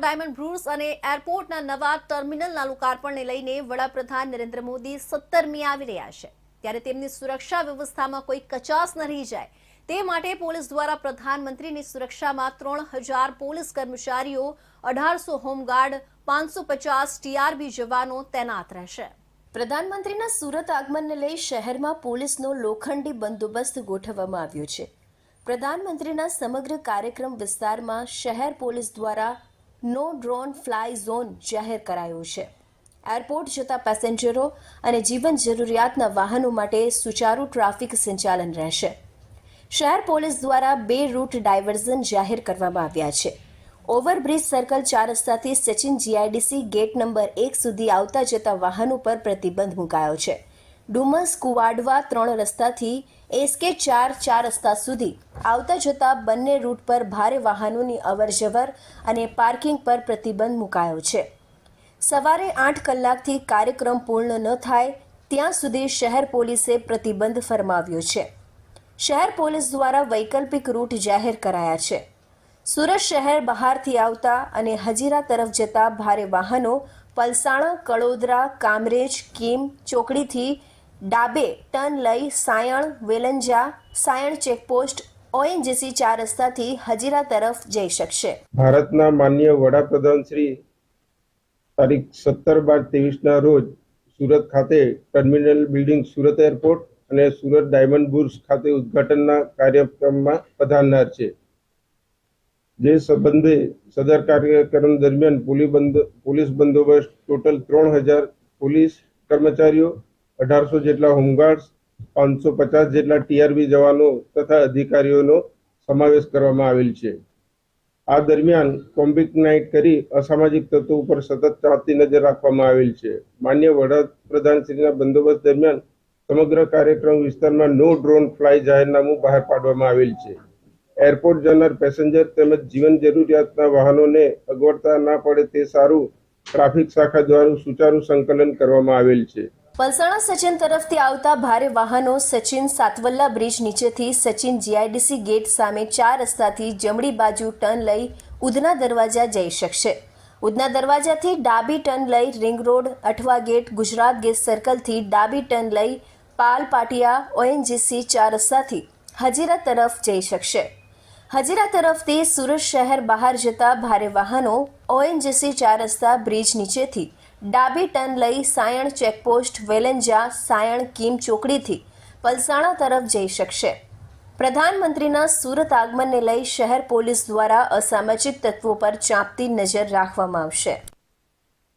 Diamond Bruce અને એરપોર્ટના નવા ટર્મિનલના લોકાર્પણને લઈને વડાપ્રધાન નરેન્દ્ર મોદી સત્તરમી આવી રહ્યા છે. ત્યારે તેમની સુરક્ષા વ્યવસ્થામાં કોઈ કચાસ ન રહી જાય. તે માટે પોલીસ દ્વારા પ્રધાનમંત્રીની સુરક્ષામાં ત્રણ પોલીસ કર્મચારીઓ, અઢારસો હોમગાર્ડ, પાંચસો પચાસ ટીઆરબી જવાનો તૈનાત રહેશે. પ્રધાનમંત્રીના સુરત આગમનને લઈ શહેરમાં પોલીસનો લોખંડી બંદોબસ્ત ગોઠવવામાં આવ્યો છે. પ્રધાનમંત્રીના સમગ્ર કાર્યક્રમ વિસ્તારમાં શહેર પોલીસ દ્વારા નો ડ્રોન ફ્લાય ઝોન જાહેર કરાયો છે. એરપોર્ટ જતા પેસેન્જરો અને જીવન જરૂરિયાતના વાહનો માટે સુચારુ ટ્રાફિક સંચાલન રહેશે. શહેર પોલીસ દ્વારા બે રૂટ ડાયવર્ઝન જાહેર કરવામાં આવ્યા છે. ઓવરબ્રિજ સર્કલ ચાર રસ્તાથી સચિન જીઆઈડીસી ગેટ નંબર એક સુધી આવતા જતા વાહનો પર પ્રતિબંધ મુકાયો છે. ડુમસ કુવાડવા ત્રણ રસ્તાથી એસકે ચાર ચાર રસ્તા સુધી. આવતા જતા બંને રૂટ પર ભારે વાહનોની અવરજવર અને પાર્કિંગ પર પ્રતિબંધ મુકાયો છે. સવારે આઠ કલાકથી કાર્યક્રમ પૂર્ણ ન થાય, ત્યાં સુધી શહેર પોલીસે પ્રતિબંધ ફરમાવ્યો છે. શહેર પોલીસ દ્વારા વૈકલ્પિક રૂટ જાહેર કરાયા છે. સુરત શહેર બહારથી આવતા અને હજીરા તરફ જતા ભારે વાહનો પલસાણા, કડોદરા, કામરેજ, કીમ, ચોકડીથી ડાબે ટર્ન લઈ સાયણ, વેલંજા, સાયણ ચેકપોસ્ટ, ઓએનજીસી ચાર રસ્તાથી હજીરા તરફ જઈ શકશે. ભારતના માન્ય વડાપ્રધાન શ્રી તારીખ સત્તર બાર ત્રેવીસના રોજ સુરત ખાતે ટર્મિનલ બિલ્ડિંગ સુરત એરપોર્ટ અને સુરત ડાયમંડ બુર્સ ખાતે ઉદ્ઘાટનના કાર્યક્રમમાં પધારનાર છે. જે સંબંધે સદર કાર્યક્રમ દરમિયાન પોલી પોલીસ બંદોબસ્ત ટોટલ ત્રણ હજાર પોલીસ કર્મચારીઓ અઢારસો જેટલા હોમગાર્ડ્સ, પાંચસો પચાસ જેટલા ટીઆરબી જવાનો તથા અધિકારીઓનો સમાવેશ કરવામાં આવેલ છે. આ દરમિયાન કોમ્બિક નાઇટ કરી અસામાજિક તત્વો ઉપર સતત ચાંપતી નજર રાખવામાં આવેલ છે. માન્ય વડાપ્રધાનશ્રીના બંદોબસ્ત દરમિયાન સમગ્ર કાર્યક્રમ વિસ્તારમાં નો ડ્રોન ફ્લાય જાહેરનામું બહાર પાડવામાં આવેલ છે. એરપોર્ટ જનાર પેસેન્જર તેમજ જીવન જરૂરિયાતના વાહનોને અગવડતા ના પડે તે સારું ટ્રાફિક શાખા દ્વારા સુચારુ સંકલન કરવામાં આવેલ છે. પલસાણા સચિન તરફથી આવતા ભારે વાહનો સચિન સાતવલ્લા બ્રિજ નીચેથી સચિન જીઆઈડીસી ગેટ સામે ચાર રસ્તાથી જમણી બાજુ ટર્ન લઈ ઉધના દરવાજા જઈ શકશે. ઉધના દરવાજાથી ડાબી ટર્ન લઈ ring road, Athwa gate, Gujarat gate સર્કલથી ડાબી ટર્ન લઈ પાલ પાટિયા, ઓએનજીસી ચાર રસ્તાથી હજીરા તરફ જઈ શકશે. હજીરા તરફથી સુરત શહેર બહાર જતા ભારે વાહનો ઓએનજીસી ચાર રસ્તા બ્રિજ નીચેથી ડાબી ટર્ન લઈ સાયણ ચેકપોસ્ટ, વેલેન્જા, સાયણ, કીમ ચોકડીથી પલસાણા તરફ જઈ શકશે. પ્રધાનમંત્રીના સુરત આગમનને લઈ શહેર પોલીસ દ્વારા અસામાજિક તત્વો પર ચાંપતી નજર રાખવામાં આવશે.